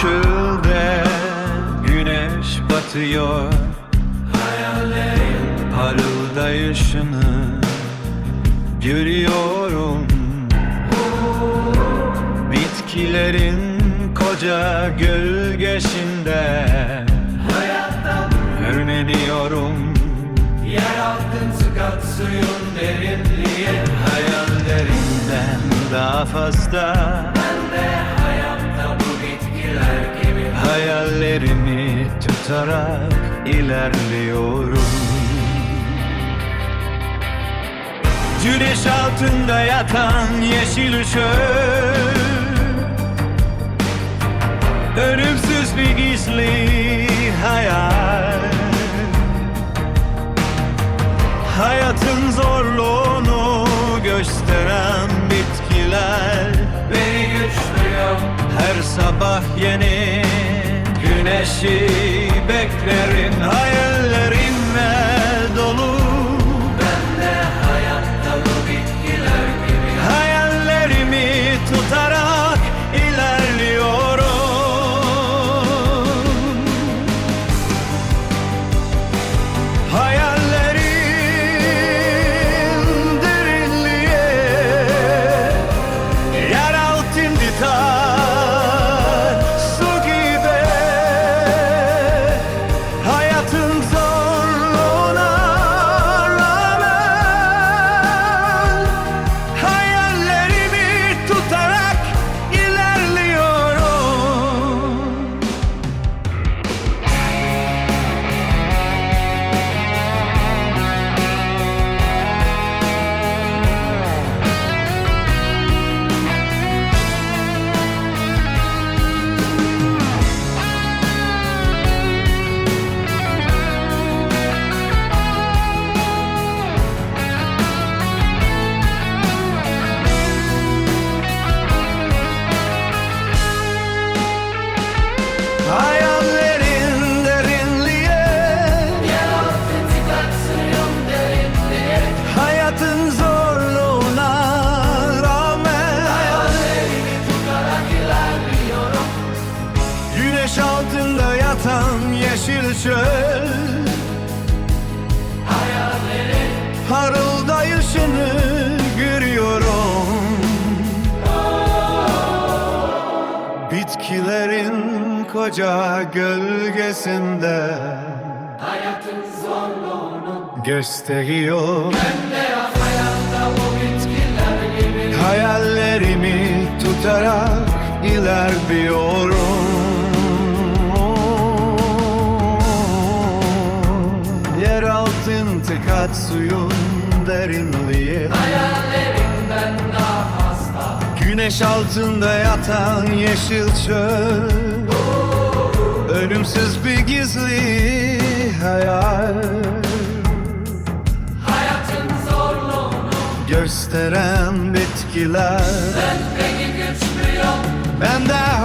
Çölde güneş batıyor. Hayallerin parıldayışını görüyorum. Bitkilerin koca gölgesinde Hayattan örneniyorum Yer altın sıkat suyun derinliği. Hayallerinden daha fazla Hayallerimi tutarak ilerliyorum. Güneş altında yatan yeşil çöl Ölümsüz bir gizli hayal. Hayatın zorluğunu gösteren bitkiler Beni güçlüyor her sabah yeni Güneşi beklerim hayallerimle çöl Parıldayışını görüyorum. Bitkilerin koca gölgesinde Hayatın zorluğunu gösteriyor. Ben de hayatta bu bitkiler gibi. Hayallerimi tutarak ilerliyorum tıkat suyun derinliği Hayallerimden daha fazla Güneş altında yatan yeşil çöl. Ölümsüz bir gizli hayal. Hayatın zorluğunu Gösteren bitkiler. Ben beni güçlüyor Ben de hayal